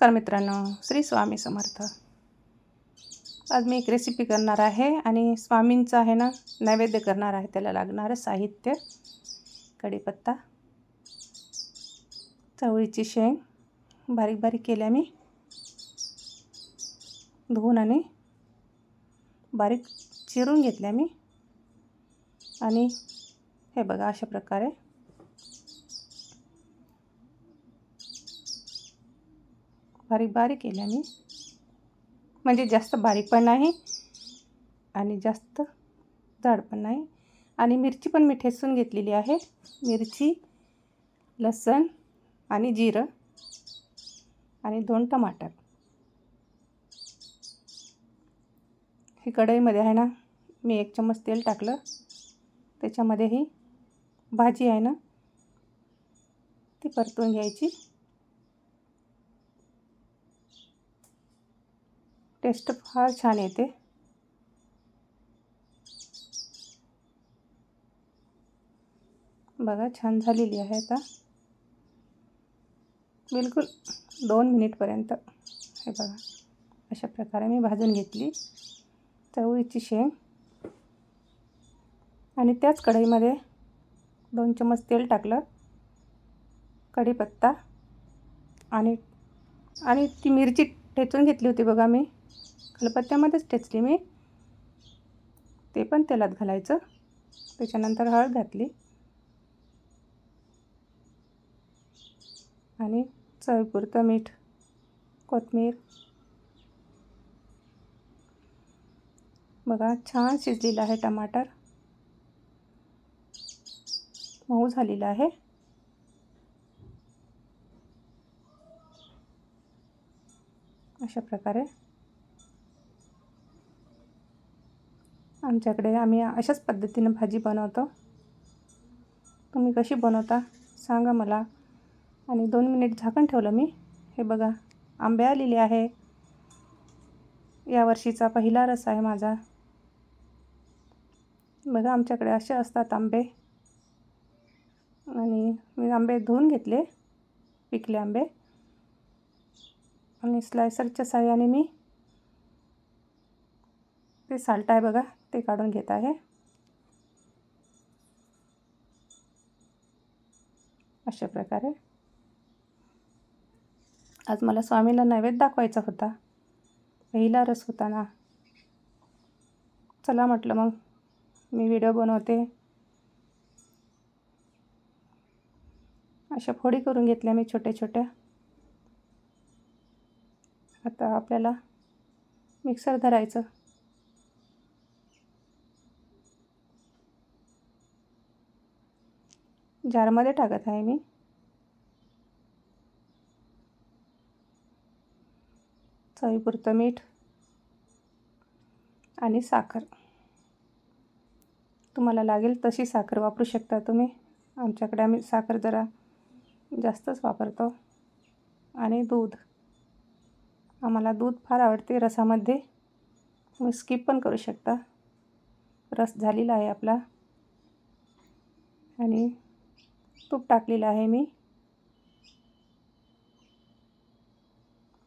तर मित्रांनो श्री स्वामी समर्थ. आज मी एक रेसिपी करणार आहे आणि स्वामींचं आहे ना नैवेद्य करणार आहे. त्याला लागणारं साहित्य कढीपत्ता चवळीची शेंग बारीक बारीक केल्या मी धुवून आणि बारीक चिरून घेतल्या मी आणि हे बघा अशा प्रकारे बारीक बारीक केल्याने म्हणजे जास्त बारीक पण नाही आणि जास्त जाड पण नाही. आणि मिरची पण मी ठेसून घेतलेली आहे. मिरची लसण आणि जिरं आणि दोन टमाटर. ही कढईमध्ये आहे ना मी एक चम्मच तेल टाकलं. त्याच्यामध्ये ही भाजी आहे ना ती परतून घ्यायची. टेस्ट फार छान येते. बघा छान झालेली आहे आता. बिलकुल दोन मिनिटपर्यंत. हे बघा अशा प्रकारे मी भाजून घेतली. चवळीची शेंग. आणि त्याच कढईमध्ये दोन चम्मच तेल टाकलं. कढीपत्ता. आणि आणि ती मिरची ठेचून घेतली होती बघा मी. कलपत्त्यामध्येच ठेचली मी. ते पण तेलात घालायचं. त्याच्यानंतर हळद घातली. आणि चवीपुरतं मीठ कोथमीर. बघा छान शिजलेलं आहे टमाटर. मऊ झालेलं आहे. अशा प्रकारे. आमच्याकडे आम्ही अशाच पद्धतीनं भाजी बनवतो. तुम्ही कशी बनवता सांगा मला. आणि दोन मिनिट झाकण ठेवलं मी. हे बघा आंबे आलेले आहे. यावर्षीचा पहिला रस आहे माझा. बघा आमच्याकडे असे असतात आंबे. आणि मी आंबे धुवून घेतले पिकले आंबे. आणि स्लायसरच्या साह्याने मी ते साल्ट आहे बघा. ते काढून घेत आहे. अशा प्रकारे. आज मला स्वामीला नैवेद्य दाखवायचा होता. पहिला रस होता ना. चला म्हटलं मग मी व्हिडिओ बनवते. अशा फोडी करून घेतल्या मी छोट्या छोट्या. आता आपल्याला मिक्सर धरायचं. जारमध्ये टाकत आहे मी. चवीपुरतं मीठ आणि साखर. तुम्हाला लागेल तशी साखर वापरू शकता तुम्ही. आमच्याकडे आम्ही साखर जरा जास्तच वापरतो. आणि दूध. आम्हाला दूध फार आवडते रसामध्ये. तुम्ही स्किप पण करू शकता. रस झालेला आहे आपला. आणि तूप टाकलेलं आहे मी.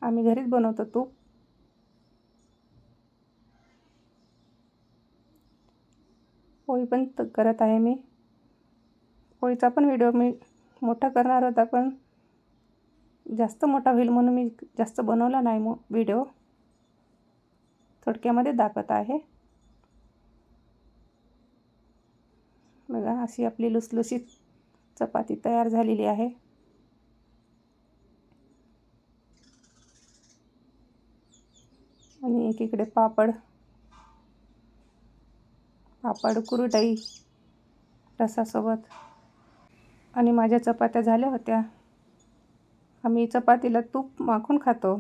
आम्ही घरीच बनवतो तूप. पोळी पण करत आहे मी. पोळीचा पण व्हिडिओ मी मोठा करणार होता पण जास्त मोठा होईल म्हणून मी जास्त बनवला नाही मग व्हिडिओ. थोडक्यामध्ये दाखवत आहे. बघा अशी आपली लुसलुशीत चपाती तयार झालेली आहे. आणि एकीकडे पापड पापड कुरडई रसासोबत. आणि माझ्या चपात्या झाल्या होत्या. आम्ही चपातीला तूप माखून खातो.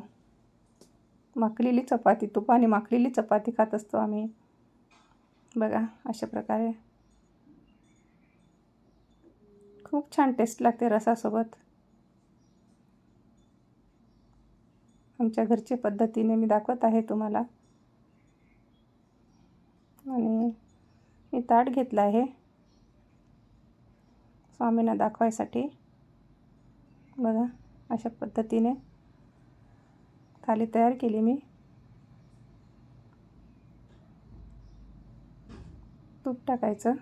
माखलेली चपाती तुपाने माखलेली चपाती खात असतो आम्ही. बघा अशा प्रकारे. खूप छान टेस्ट लागते रसासोबत. आमच्या घरच्या पद्धतीने मी दाखवत आहे तुम्हाला. आणि मी ताट घेतलं आहे. स्वामींना दाखवायसाठी. बघा अशा पद्धतीने थाली तयार केली मी. तूप टाकायचं.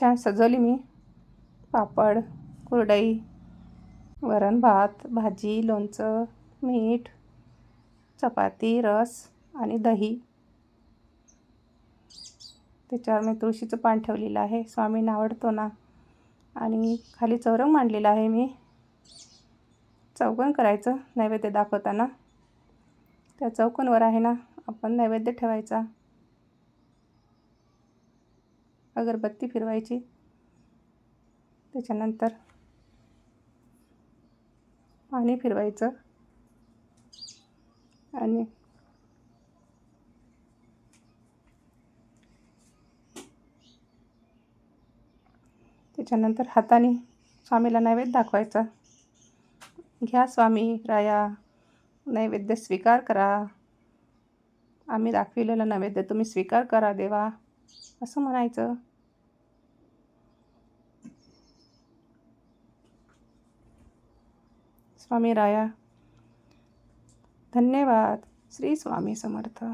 छान सजवली मी. पापड कुरडई वरण भात भाजी लोणचं मीठ चपाती रस आणि दही. त्याच्यावर मी तुळशीचं पान ठेवलेलं आहे. स्वामींना आवडतो ना. आणि खाली चौरंग मांडलेला आहे मी. चौकन करायचं नैवेद्य दाखवताना. त्या चौकनवर आहे ना आपण नैवेद्य ठेवायचा. अगरबत्ती फिरवायची. त्याच्यानंतर पाणी फिरवायचं. आणि त्याच्यानंतर हाताने स्वामीला नैवेद्य दाखवायचा. घ्या स्वामी राया नैवेद्य स्वीकार करा. आम्ही दाखविलेलं नैवेद्य तुम्ही स्वीकार करा देवा. असं म्हणायचं. स्वामी राया धन्यवाद. श्री स्वामी समर्थ.